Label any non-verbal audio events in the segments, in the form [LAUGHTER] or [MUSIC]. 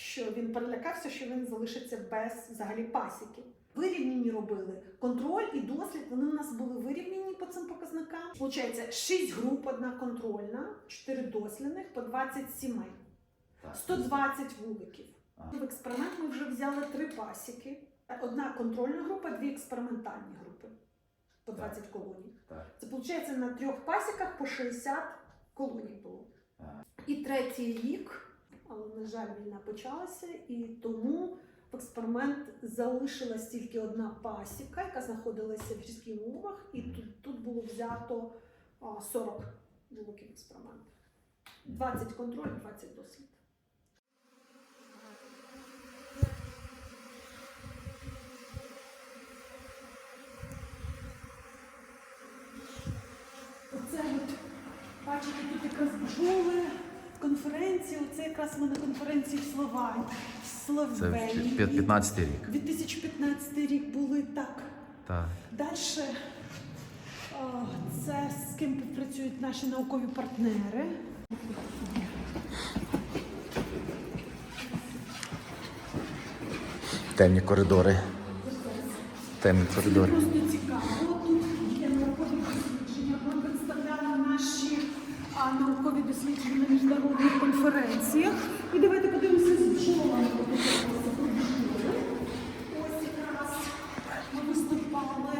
що він перелякався, що він залишиться без взагалі пасіки. Вирівняні робили контроль і дослід. Вони у нас були вирівняні по цим показникам. Получається 6 груп, одна контрольна, 4 дослідних по 20 сімей, Так. 120 вуликів. В експеримент ми вже взяли три пасіки. Одна контрольна група, дві експериментальні групи по 20 колоній. Це виходить на трьох пасіках по 60 колоній було. І третій рік, але на жаль, війна почалася, і тому в експеримент залишилась тільки одна пасіка, яка знаходилася в гірських умовах, і тут, тут було взято а, 40 вуликів експерименту. 20 контроль, 20 дослід. Оце бачите, тут якраз бджоли, конференції. Оце якраз ми на конференції в Словенії. В Це Словенії. 15 рік. 2015 рік були так. Так. Далі це з ким працюють наші наукові партнери. Темні коридори. Темні коридори. Просто цікаво. Тут є наукові дослідження. Ми представляли наші а, наукові дослідження на міжнародних конференціях. І давайте подивимося з бджолами. Ось якраз ми виступали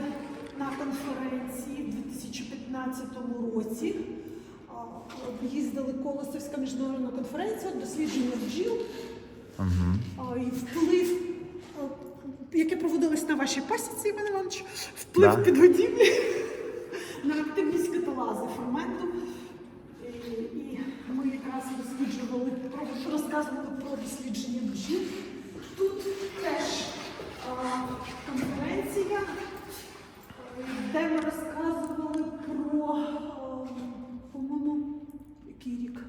на конференції в 2015 році. Їздили Колосовська міжнародна конференція, дослідження бджіл. Угу. І вплив, яке проводилось на вашій пасіці, Іван Іванович, вплив Да. підгодівлі на активність каталази ферменту. І ми якраз досліджували, розказували про дослідження бджіл. Тут теж конференція, де ми розказували про, по-моєму, який рік?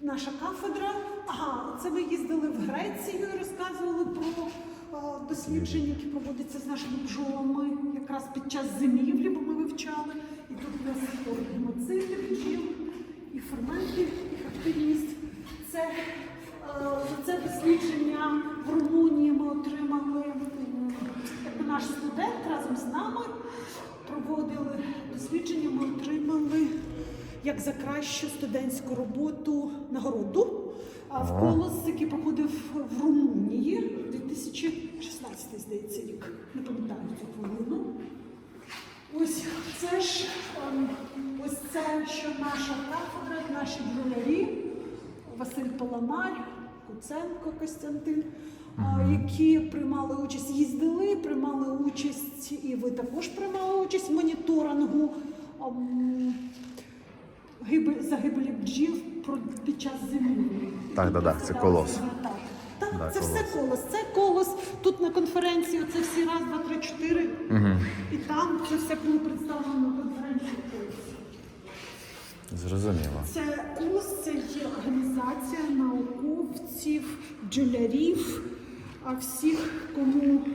наша кафедра. Ага, це ми їздили в Грецію і розказували про е, дослідження, які проводяться з нашими бджолами якраз під час зимівлі, бо ми вивчали. І тут у нас і гемоцити бджіл, і ферменти, їх активність. Це, е, це дослідження в Румунії ми отримали наш студент разом з нами проводили дослідження, ми отримали як за кращу студентську роботу нагороду. В колос, який проходив в Румунії 2016, здається, рік. Не пам'ятаю цю хвилину. Ось це ж ем, ось це, що наша кафедра, наші бджолярі, Василь Паламар, Куценко Костянтин, які приймали участь, їздили, приймали участь, і ви також приймали участь в моніторингу загибелі бджіл під час зимівлі. Так, да, да, це колос. Так, так Да, це колос. все колос. Це колос. Тут на конференції це всі раз, два, три, чотири. Угу. І там це все було представлено на конференції. Зрозуміло. Це колос це є організація науковців, бджолярів, а всіх, кому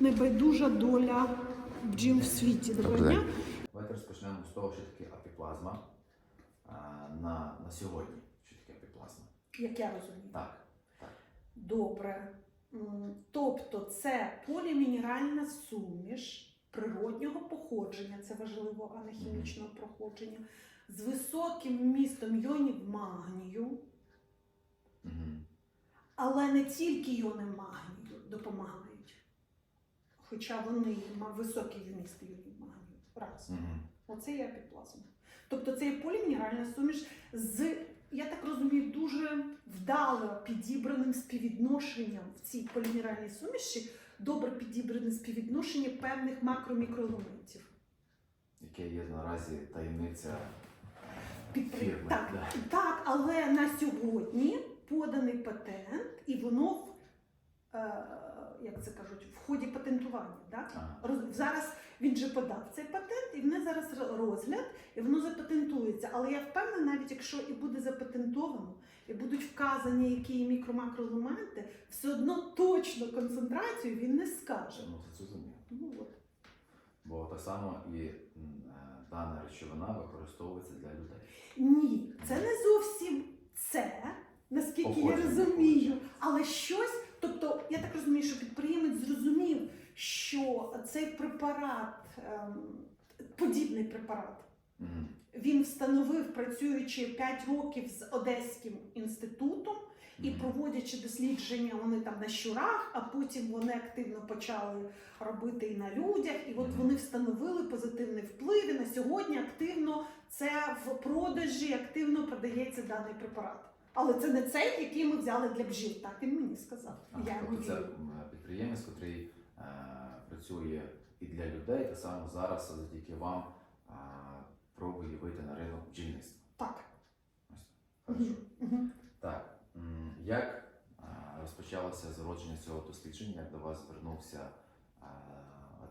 небайдужа доля бджіл в світі. Доброго дня. Давайте розпочнемо з того, що таке апіплазма на, на сьогодні. Що таке апіплазма? Як я розумію. Так. так. Добре. Тобто це полімінеральна суміш природнього походження, це важливо, а не хімічного походження, з високим вмістом йонів магнію, Угу. Але не тільки йони магнію допомагають, хоча вони мають високий вміст йонів магнію. Раз. Угу. Оце є апіплазма. Тобто це є полімінеральна суміш з, я так розумію, дуже вдало підібраним співвідношенням в цій полімеральній суміші, добре підібране співвідношення певних макро-мікроелементів. Яке є наразі таємниця фірми. Так, Да. так, але на сьогодні поданий патент, і воно в, е, як це кажуть, в ході патентування. Ага. Роз- Зараз він же подав цей патент, і в мене зараз розгляд, і воно запатентується. Але я впевнена, навіть якщо і буде запатентовано, і будуть вказані які мікро-макроелементи, все одно точно концентрацію він не скаже. Ну, це зрозуміло. Ну, от. Бо так само і е, дана речовина використовується для людей. Ні, це не зовсім це. наскільки я Походження. розумію. Але щось, тобто, я так розумію, що підприємець зрозумів, що цей препарат, ем, подібний препарат, він встановив, працюючи 5 років з Одеським інститутом і проводячи дослідження вони там на щурах, а потім вони активно почали робити і на людях. І от вони встановили позитивний вплив. І на сьогодні активно це в продажі активно продається даний препарат. Але це не цей, який ми взяли для бджіл. Так він мені сказав. Ага, Я тобто це підприємець, який е, працює і для людей, так само зараз завдяки вам е, пробує вийти на ринок бджільництва. Так. Ось так. Хорошо. Як розпочалося зародження цього дослідження, як до вас звернувся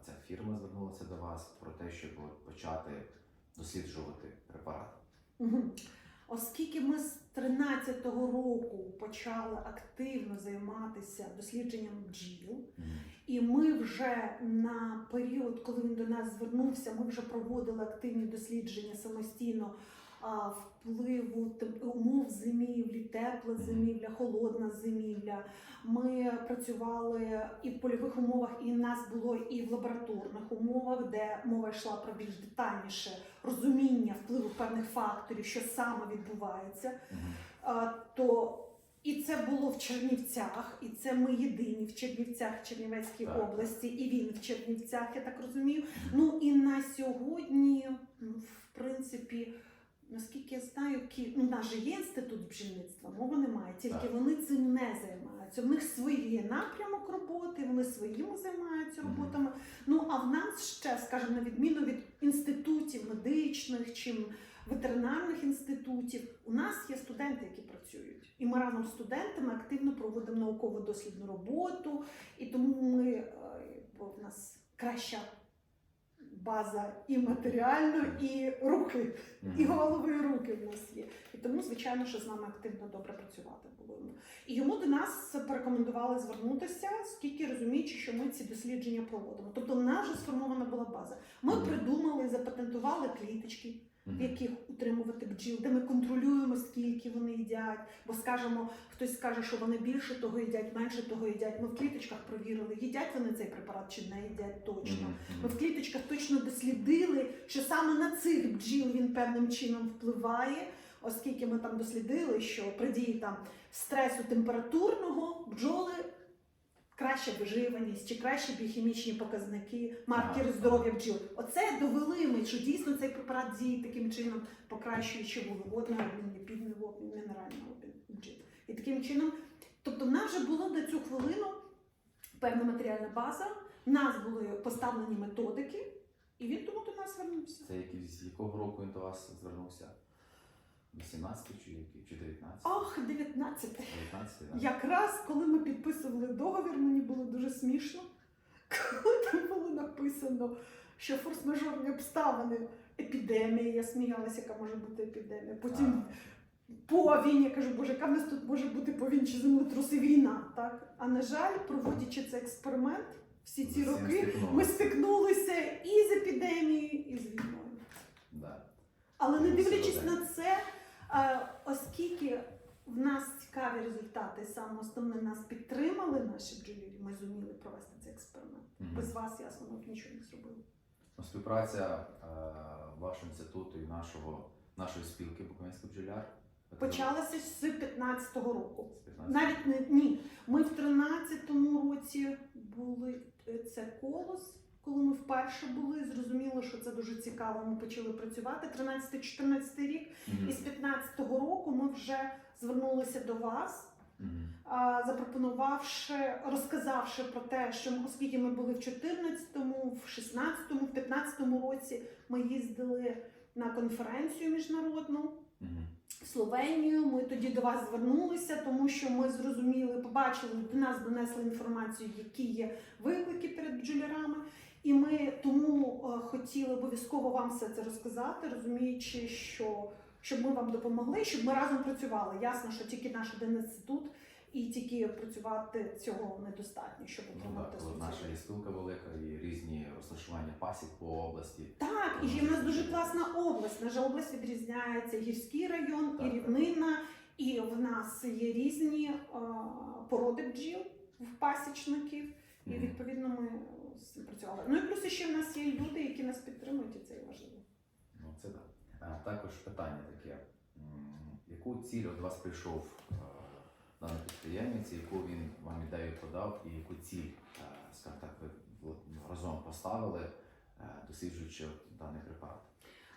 ця фірма звернулася до вас про те, щоб почати досліджувати препарат? Оскільки ми з 13-го року почали активно займатися дослідженням бджіл, і ми вже на період, коли він до нас звернувся, ми вже проводили активні дослідження самостійно впливу умов зимівлі, тепла зимівля, холодна зимівля. Ми працювали і в польових умовах, і в нас було і в лабораторних умовах, де мова йшла про більш детальніше розуміння впливу певних факторів, що саме відбувається. То і це було в Чернівцях, і це ми єдині в Чернівцях, Чернівецькій Так. області, і він в Чернівцях, я так розумію. Ну і на сьогодні, ну, в принципі, наскільки я знаю, Ки... ну, у нас же є інститут бджільництва, мови немає, тільки Так. вони цим не займаються. В них свій напрямок роботи, вони своїми займаються роботами. Ну а в нас ще, скажімо, на відміну від інститутів медичних чи ветеринарних інститутів, у нас є студенти, які працюють. І ми разом з студентами активно проводимо науково-дослідну роботу, і тому ми е, бо в нас краща база і матеріально, і руки, і голови, і руки в нас є. І тому, звичайно, що з нами активно добре працювати було. І йому до нас порекомендували звернутися, скільки розуміючи, що ми ці дослідження проводимо. Тобто, в нас вже сформована була база. Ми придумали, запатентували кліточки. В яких утримувати бджіл, де ми контролюємо, скільки вони їдять. Бо скажемо, хтось скаже, що вони більше того їдять, менше того їдять. Ми в кліточках провірили, їдять вони цей препарат чи не їдять точно. Ми в кліточках точно дослідили, що саме на цих бджіл він певним чином впливає, оскільки ми там дослідили, що при дії там стресу температурного бджоли. Краща виживаність чи кращі біохімічні показники, маркери Ага. здоров'я бджіл. Оце довели ми, що дійсно цей препарат діє таким чином, покращуючи вуглеводний обмін, ліпідний обмін, мінеральний обмін бджіл. І таким чином, тобто, в нас вже було на цю хвилину певна матеріальна база, в нас були поставлені методики, і він тому до нас звернувся. Це який, з якого року він до вас звернувся? 18 чи який? Чи 19? Ох, 19. 19, так? Якраз коли ми підписували договір, мені було дуже смішно, [LAUGHS] коли там було написано, що форс-мажорні обставини, епідемія, я сміялася, яка може бути епідемія. Потім повінь, я кажу, боже, яка в нас тут може бути повінь чи землетруси війна. Так? А на жаль, проводячи цей експеримент, всі ці роки ми стикнулися і з епідемією, і з війною. Да. Але не дивлячись на це, оскільки в нас цікаві результати, саме основне нас підтримали наші бджолі, ми зуміли провести цей експеримент. Без вас, ясно, ми б нічого не зробили. Ну, Співпраця е, вашого інституту і нашого, нашої спілки Буковинський бджоляр. Почалося з 15-го року. З 15. Навіть не ні. Ми в 13-му році були е, це колос. Коли ми вперше були, зрозуміло, що це дуже цікаво. Ми почали працювати 13-14 рік. Мгм. І з 15-го року ми вже звернулися до вас. Мгм. а, запропонувавши, розказавши про те, що оскільки ми були в 14-му, в 16-му, в 15-му році, ми їздили на конференцію міжнародну в Словенію. Ми тоді до вас звернулися, тому що ми зрозуміли, побачили, до нас донесли інформацію, які є виклики перед бджолярами. І ми тому е, хотіли обов'язково вам все це розказати, розуміючи, що щоб ми вам допомогли, щоб ми разом працювали. Ясно, що тільки наш один інститут і тільки працювати цього недостатньо, щоб Ну, отримати так, коли наша є спілка велика і різні розташування пасік по області. Так, і в нас дуже класна область. Наша область відрізняється гірський район, і Так. рівнина, І в нас є різні е, породи бджіл в пасічників, і відповідно ми працювали. Ну і плюс ще в нас є люди, які нас підтримують, і це є важливо. Ну, це так. А також питання таке: яку ціль від вас прийшов е, даний підприємець, яку він вам ідею подав, і яку ціль, е, скажімо так, ви разом поставили, е, досліджуючи даний препарат?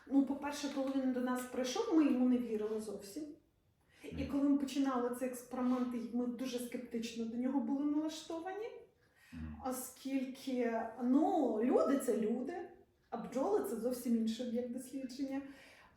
Ну, по-перше, коли він до нас прийшов, ми йому не вірили зовсім. І коли ми починали цей експеримент, ми дуже скептично до нього були налаштовані. Оскільки ну, люди це люди, а бджоли це зовсім інший об'єкт дослідження.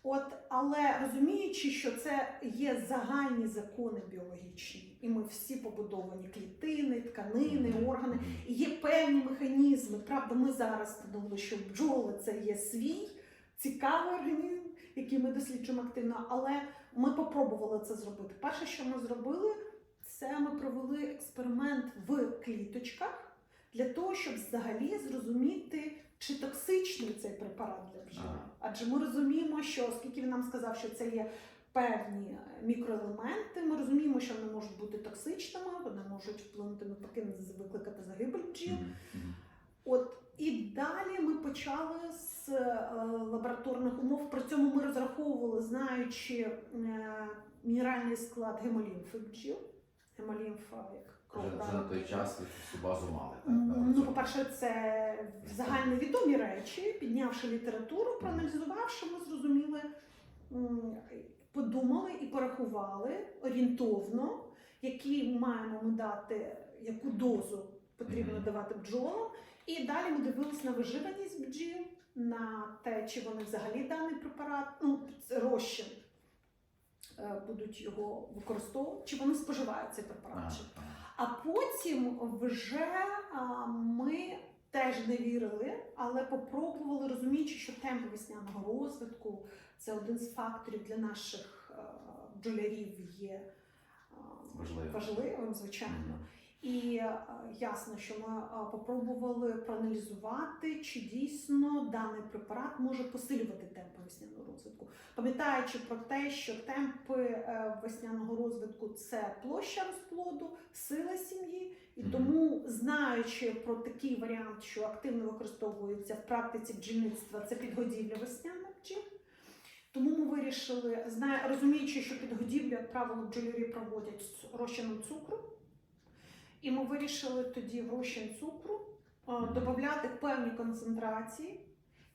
От, але розуміючи, що це є загальні закони біологічні, і ми всі побудовані клітини, тканини, органи, і є певні механізми. Правда, ми зараз встановили, що бджоли це є свій цікавий організм, який ми досліджуємо активно, але ми попробували це зробити. Перше, що ми зробили, це ми провели експеримент в кліточках для того, щоб взагалі зрозуміти, чи токсичний цей препарат для бджіл. Ага. Адже ми розуміємо, що оскільки він нам сказав, що це є певні мікроелементи, ми розуміємо, що вони можуть бути токсичними, вони можуть вплинути навпаки, викликати загибель бджіл. От і далі ми почали з е, лабораторних умов. При цьому ми розраховували, знаючи е, мінеральний склад гемолімфи бджіл. Гемолімфа як кров. Вже, вже на той час ви цю базу мали, так? Ну, по-перше, це загальновідомі речі, піднявши літературу, проаналізувавши, ми зрозуміли, подумали і порахували орієнтовно, які маємо ми дати, яку дозу потрібно давати бджолам. І далі ми дивилися на виживаність бджіл, на те, чи вони взагалі даний препарат, ну, розчин, е, будуть його використовувати, чи вони споживають цей препарат. А, а потім вже а, ми теж не вірили, але попробували, розуміючи, що темп весняного розвитку це один з факторів для наших а, бджолярів є а, Важливим. важливим, звичайно. І е, ясно, що ми е, попробували проаналізувати, чи дійсно даний препарат може посилювати темпи весняного розвитку. Пам'ятаючи про те, що темпи е, весняного розвитку це площа розплоду, сила сім'ї, і тому, знаючи про такий варіант, що активно використовується в практиці бджільництва, це підгодівля весняних бджіл. Тому ми вирішили, розуміючи, що підгодівлю, як правило, бджолярі проводять з розчином цукру. І ми вирішили тоді в розчин цукру додати певні концентрації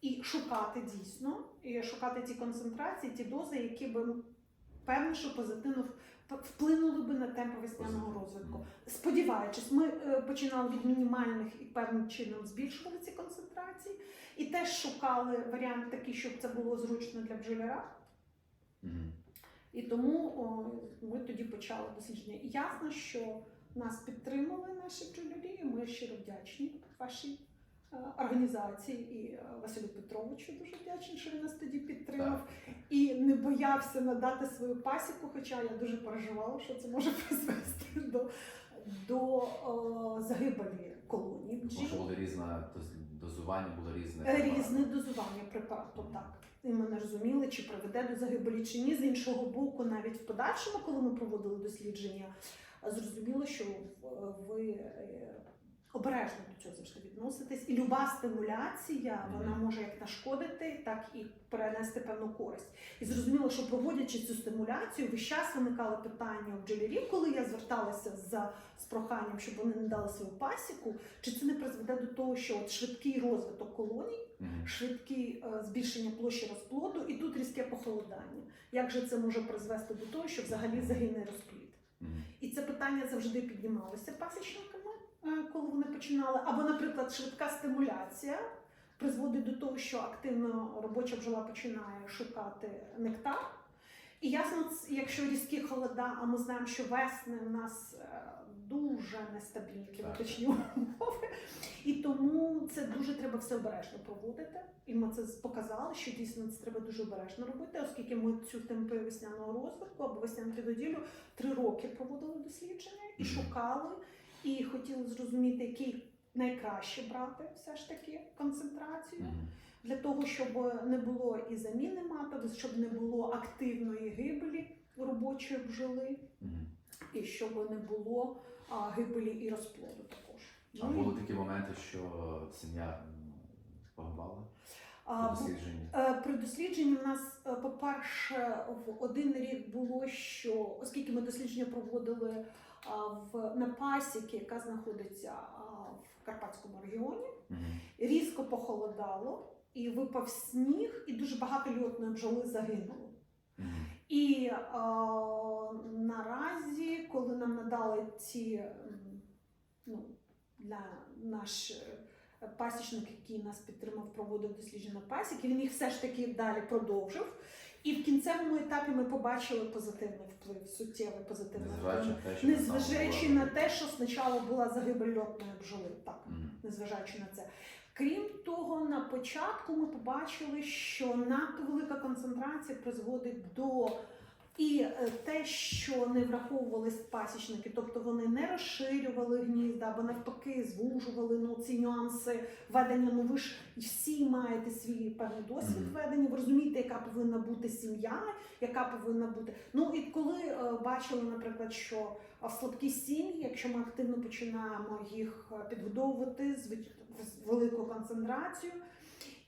і шукати дійсно, і шукати ті концентрації, ті дози, які би певно, що позитивно вплинули би на темп весняного розвитку. Сподіваючись, ми е, починали від мінімальних і певним чином збільшували ці концентрації, і теж шукали варіант такий, щоб це було зручно для бджоляра. І тому о, ми тоді почали дослідження. І ясно, що нас підтримали наші бджолярі. і Ми щиро вдячні вашій е, організації і е, Василю Петровичу дуже вдячні, що він нас тоді підтримав. Так. І не боявся надати свою пасіку, хоча я дуже переживала, що це може [LAUGHS] призвести до, до е, загибелі колонії бджіл. було різне доз- дозування, було різне. Різне дозування препарату, так. І ми не розуміли, чи приведе до загибелі чи ні. З іншого боку, навіть в подальшому, коли ми проводили дослідження, зрозуміло, що ви е, обережно до цього завжди відноситесь. І люба стимуляція вона може як нашкодити, так і перенести певну користь. І зрозуміло, що проводячи цю стимуляцію, весь час виникали питання у бджолярів, коли я зверталася за з проханням, щоб вони не дали свою пасіку, чи це не призведе до того, що от швидкий розвиток колоній швидкі е, збільшення площі розплоду і тут різке похолодання. Як же це може призвести до того, що взагалі загине розплід? І це питання завжди піднімалося пасічниками, е, коли вони починали. Або, наприклад, швидка стимуляція призводить до того, що активно робоча бджола починає шукати нектар. І ясно, якщо різкі холода, а ми знаємо, що весни в нас е, дуже нестабільні кліматичні умови, і тому це дуже треба все обережно проводити. І ми це показали, що дійсно це треба дуже обережно робити, оскільки ми цю темпи весняного розвитку або весняну підгодівлю три роки проводили дослідження і шукали, і хотіли зрозуміти, який найкраще брати все ж таки концентрацію для того, щоб не було і заміни маток, щоб не було активної гибелі робочої бджоли, Мгм. і щоб не було а, гибелі і розплоду також. А Ну, і, були такі моменти, що сім'я погибала а, при дослідженні? Е, дослідженні в нас, е, по-перше, в один рік було, що оскільки ми дослідження проводили а, в на пасіки, яка знаходиться в Карпатському регіоні, різко похолодало і випав сніг, і дуже багато льотної бджоли загинуло. І е, наразі, коли нам надали ці ну, для наш е, пасічник, який нас підтримав, проводив дослідження пасіки, він їх все ж таки далі продовжив. І в кінцевому етапі ми побачили позитивний вплив, суттєвий позитивний вплив. Незважаючи на те, що спочатку була загибель льотної бджоли. Так Мгм. незважаючи на це. Крім того, на початку ми побачили, що надто велика концентрація призводить до і е, те, що не враховувались пасічники, тобто вони не розширювали гнізда, або навпаки звужували ну, ці нюанси ведення. Ну ви ж всі маєте свій певний досвід ведення. Ви розумієте, яка повинна бути сім'я, яка повинна бути. Ну і коли е, бачили, наприклад, що в слабкі сім'ї, якщо ми активно починаємо їх е, підгодовувати великою концентрацією,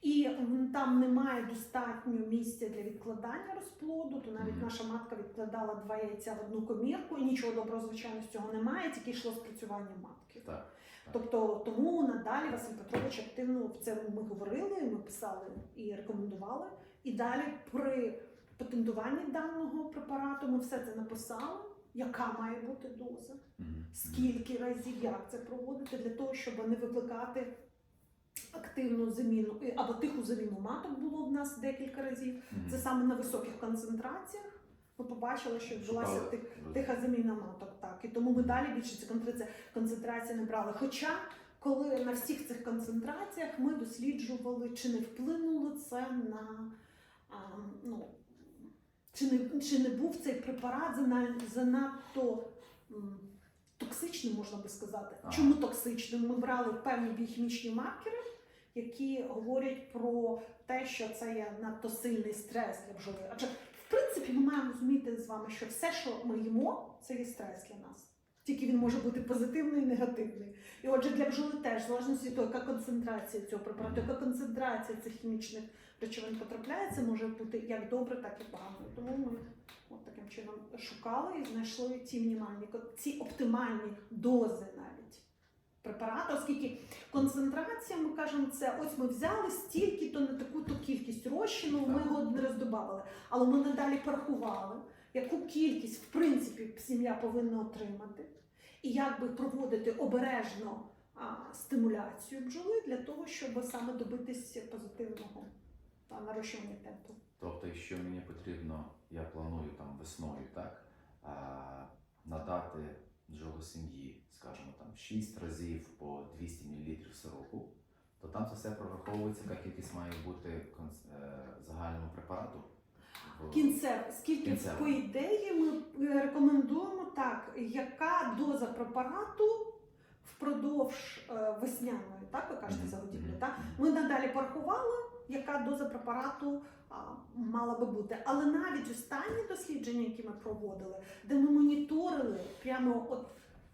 і там немає достатньо місця для відкладання розплоду, то навіть наша матка відкладала два яйця в одну комірку, і нічого доброго, звичайно, з цього немає, тільки йшло спрацювання матки. Так. Тобто тому надалі Василь Петрович активно в це ми говорили, ми писали і рекомендували. І далі при патентуванні даного препарату ми все це написали, яка має бути доза, скільки разів, як це проводити, для того, щоб не викликати активну заміну або тиху заміну маток було в нас декілька разів. Це саме на високих концентраціях. Ми побачили, що відбулася тих, тиха заміна маток. Так і тому ми далі більше ці концентрації, не брали. Хоча, коли на всіх цих концентраціях ми досліджували, чи не вплинуло це на а, ну, чи не, чи не був цей препарат зана- занадто м, токсичним, можна би сказати. Ага. Чому токсичним? Ми брали певні біохімічні маркери, які говорять про те, що це є надто сильний стрес для бджоли. Адже в принципі ми маємо розуміти з вами, що все, що ми їмо, це є стрес для нас. Тільки він може бути позитивний і негативний. І отже, для бджоли теж, в залежності від того, яка концентрація цього препарату, яка концентрація цих хімічних речовин потрапляється, може бути як добре, так і погано. Тому ми от таким чином шукали і знайшли ці мінімальні, ці оптимальні дози навіть препарату, оскільки концентрація, ми кажемо, це ось ми взяли стільки-то на таку-то кількість розчину, ми його раз додали. Але ми надалі порахували, яку кількість в принципі сім'я повинна отримати, і як би проводити обережно а, стимуляцію бджоли для того, щоб саме добитися позитивного та, нарощування темпу. Тобто, якщо мені потрібно, я планую там весною, так, а, надати бджолосім'ї, скажімо, там 6 разів по 200 мл сиропу, то там це все прораховується, яка кількість має бути е, загального препарату. В- Кінцево, скільки Кінцево. по ідеї ми е, рекомендуємо так, яка доза препарату впродовж е, весняної, так ви кажете Мгм, загодівлі, мгм, так? Ми надалі порахували, яка доза препарату а, мала би бути. Але навіть останні дослідження, які ми проводили, де ми моніторили прямо от.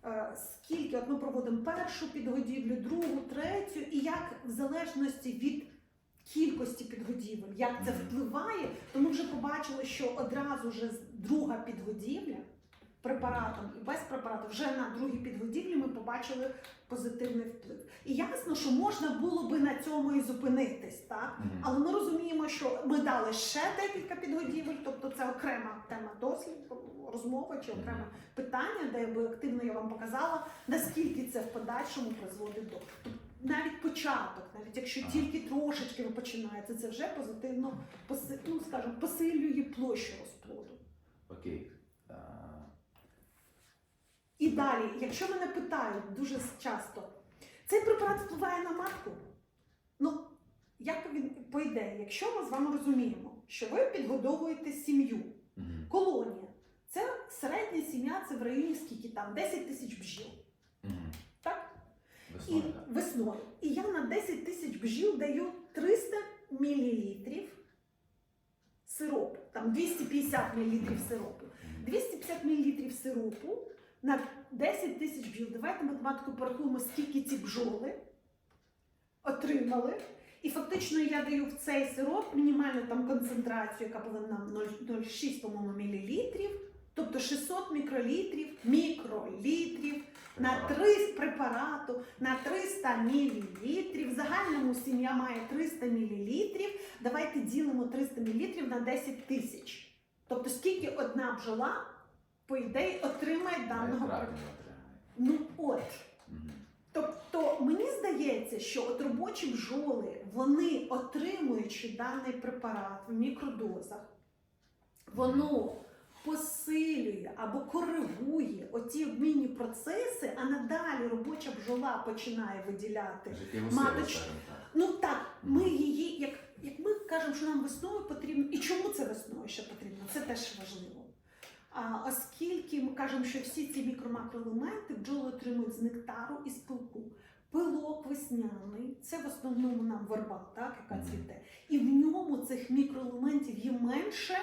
е, Скільки от ми проводимо першу підгодівлю, другу, третю, і як в залежності від кількості підгодівель, як це впливає, то ми вже побачили, що одразу з- друга підгодівля препаратом і без препарату, вже на другій підгодівлі ми побачили позитивний вплив. І ясно, що можна було би на цьому і зупинитись, так? Але ми розуміємо, що ми дали ще декілька підгодівель, тобто це окрема тема досліду, розмови чи окреме питання, де я би активно я вам показала, наскільки це в подальшому призводить до. Навіть початок, навіть якщо тільки трошечки ви починаєте, це вже позитивно ну, скажімо, посилює площу розплоду. Окей. І далі, якщо мене питають дуже часто, цей препарат впливає на матку? Ну, як він по ідеї, якщо ми з вами розуміємо, що ви підгодовуєте сім'ю, колонія, це середня сім'я, це в районі скільки там, 10 тисяч бджіл. Так? І Весною, так. весною. І я на 10 тисяч бджіл даю 300 мл сиропу, там 250 мл сиропу. 250 мл сиропу на 10 тисяч бджіл. Давайте математику порахуємо, скільки ці бджоли отримали. І фактично я даю в цей сироп мінімальну там концентрацію, яка повинна 0,06, по-моєму, мілілітрів, тобто 600 мікролітрів, мікролітрів на 3 препарату на 300 мілілітрів. В загальному сім'я має 300 мілілітрів. Давайте ділимо 300 мілілітрів на 10 тисяч. Тобто скільки одна бджола, по ідеї, отримає даного препарату. Ну от. Тобто мені здається, що от робочі бджоли, вони отримуючи даний препарат в мікродозах, воно посилює або коригує оці обмінні процеси, а надалі робоча бджола починає виділяти. Життєву силу, Маточ- скажімо так. Ну так, ми її, як, як ми кажемо, що нам весною потрібно, і чому це весною ще потрібно, це теж важливо. А, оскільки ми кажемо, що всі ці мікро-макроелементи бджоли отримують з нектару і з пилку. Пилок весняний, це в основному нам верба, так, яка цвіте. І в ньому цих мікроелементів є менше,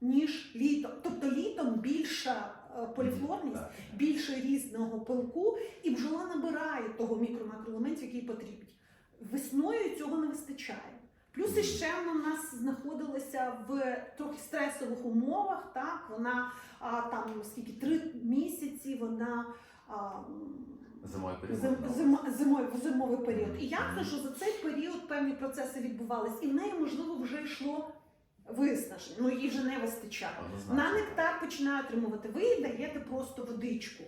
ніж літом. Тобто літом більша е, поліфлорність, більше різного пилку, і бджола набирає того мікро-макроелементів, які їй потрібні. Весною цього не вистачає. Плюс іще вона в нас знаходилася в трохи стресових умовах. Так, вона а, там скільки три місяці вона. А, Зимовий період. Зим, зимовий, зимовий період. І ясно, Мгм. що за цей період певні процеси відбувались, і в неї, можливо, вже йшло виснаження. Ну їй вже не однозначно. На нектар починає отримувати. Ви їй даєте просто водичку.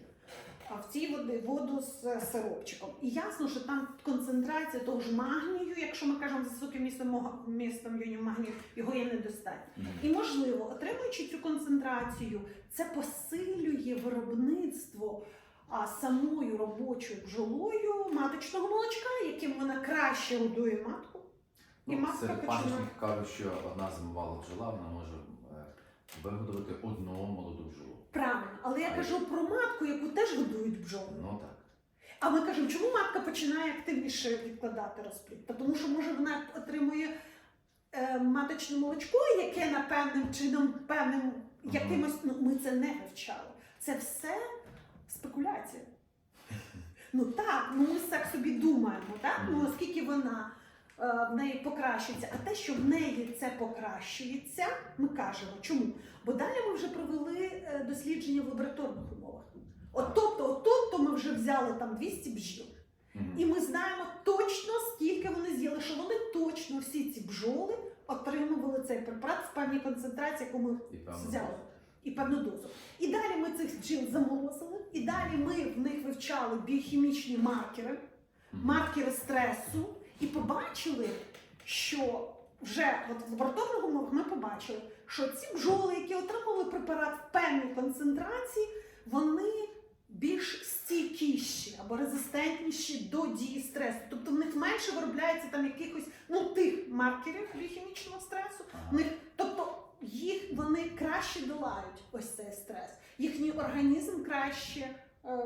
А в цій води воду з е, сиропчиком. І ясно, що там концентрація того ж магнію, якщо ми кажемо за високим містом, містом йонів магнію, його є недостатньо. І можливо, отримуючи цю концентрацію, це посилює виробництво а, самою робочою бджолою маточного молочка, яким вона краще годує матку. І Ну, матка серед пасічників кажуть, що одна зимувала бджола, вона може е, вигодувати одну молоду бджолу. Правильно, але я Але- кажу про матку, яку теж годують бджоли. Ну так. А ми кажемо, чому матка починає активніше відкладати розплід? Та Тому що може вона отримує е, маточне молочко, яке напевним чином, певним якимось, ну ми це не вивчали. Це все спекуляція. [LAUGHS] Ну так, ну ми так собі думаємо, так? Ну оскільки вона в неї покращується, а те, що в неї це покращується, ми кажемо. Чому? Бо далі ми вже провели е, дослідження в лабораторних умовах. От тобто, от тут то ми вже взяли там 200 бджіл. І ми знаємо точно, скільки вони з'їли, що вони точно всі ці бджоли отримували цей препарат в певній концентрації, яку ми І взяли. І певну дозу. І далі ми цих бджіл заморозили, і далі ми в них вивчали біохімічні маркери, маркери стресу, і побачили, що вже от в лабораторних умовах ми побачили, що ці бджоли, які отримали препарат в певній концентрації, вони більш стійкіші або резистентніші до дії стресу. Тобто в них менше виробляється там якихось ну тих маркерів біохімічного стресу. В них, тобто їх вони краще долають ось цей стрес. Їхній організм краще,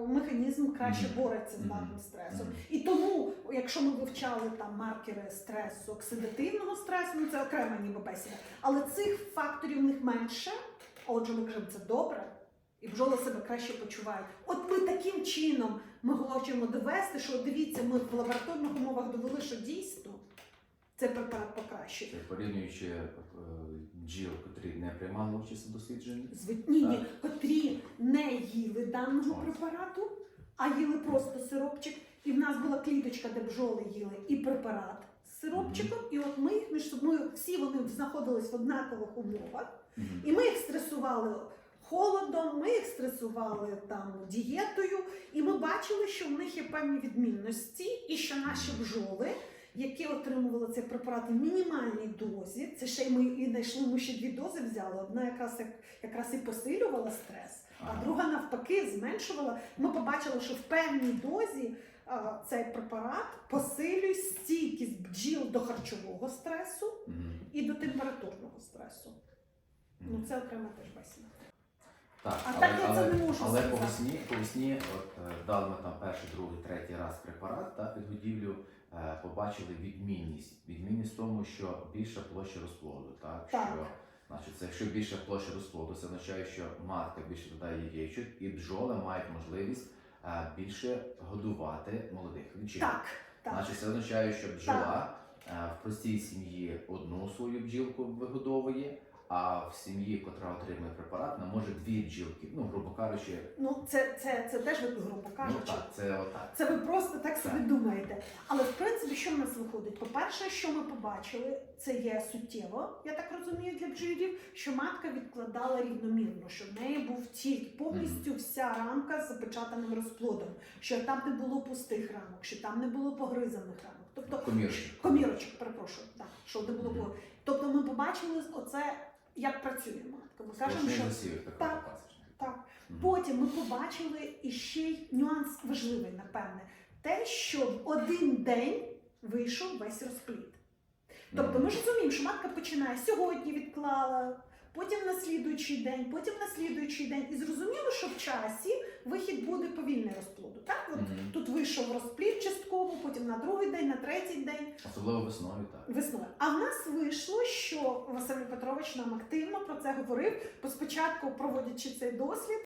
механізм краще бореться з даним стресом. І тому, якщо ми вивчали там маркери стресу, оксидативного стресу, ну це окрема ніби бесіда, але цих факторів в них менше. Отже, ми кажемо, це добре. І бджоли себе краще почувають. От ми таким чином ми хочемо довести, що дивіться, ми в лабораторних умовах довели, що дійсно цей препарат покращує. Порівнюючи е, бджіл, котрі не приймали участь у дослідженні. Ні, ні, котрі не їли даного Ось. препарату, а їли просто сиропчик. І в нас була кліточка, де бджоли їли і препарат з сиропчиком. І от ми їх між собою всі вони знаходились в однакових умовах. І ми їх стресували холодом, ми їх стресували там дієтою, і ми бачили, що в них є певні відмінності, і що наші бджоли, які отримували цей препарат в мінімальній дозі, це ще й ми і знайшли, ми ще дві дози взяли. Одна якраз як якраз і посилювала стрес, а друга навпаки зменшувала. Ми побачили, що в певній дозі а, цей препарат посилює стійкість бджіл до харчового стресу і до температурного стресу. Ну це окрема теж басня. Так, А але, так я це але, не можу але по весні, по весні от, е, дали ми там перший, другий, третій раз препарат та підгодівлю, е, побачили відмінність. Відмінність в тому, що більша площа розплоду, так, Так. що Значить, це якщо більше площа розплоду, це означає, що матка більше додає яєчок, і бджоли мають можливість е, більше годувати молодих личинок. Так, так. Значить, це означає, що бджола е, в простій сім'ї одну свою бджілку вигодовує, а в сім'ї, котра отримує препарат, вона може дві бджілки. Ну, грубо кажучи, Ну, це, це, це теж ви грубо ну так, це отак. Це ви просто так собі Так. думаєте. Але в принципі, що в нас виходить? По-перше, що ми побачили, це є суттєво, я так розумію, для бджолярів, що матка відкладала рівномірно, що в неї був тільки повністю вся рамка з запечатаним розплодом, що там не було пустих рамок, що там не було погризаних рамок. Тобто Комірочок. комірочок, перепрошую, так, що не було. Тобто ми побачили оце, як працює матка. Ми кажемо, що Так. так. Потім ми побачили іще й нюанс важливий, напевне, те, що в один день вийшов весь розплід. Тобто ми ж розуміємо, що матка починає сьогодні відклала, потім на слідуючий день, потім на слідуючий день. І зрозуміло, що в часі вихід буде повільний розплоду. Так, от Мгм. тут вийшов розплід частково, потім на другий день, на третій день Особливо весною, так. весною. А в нас вийшло, що Василь Петрович нам активно про це говорив, спочатку проводячи цей дослід,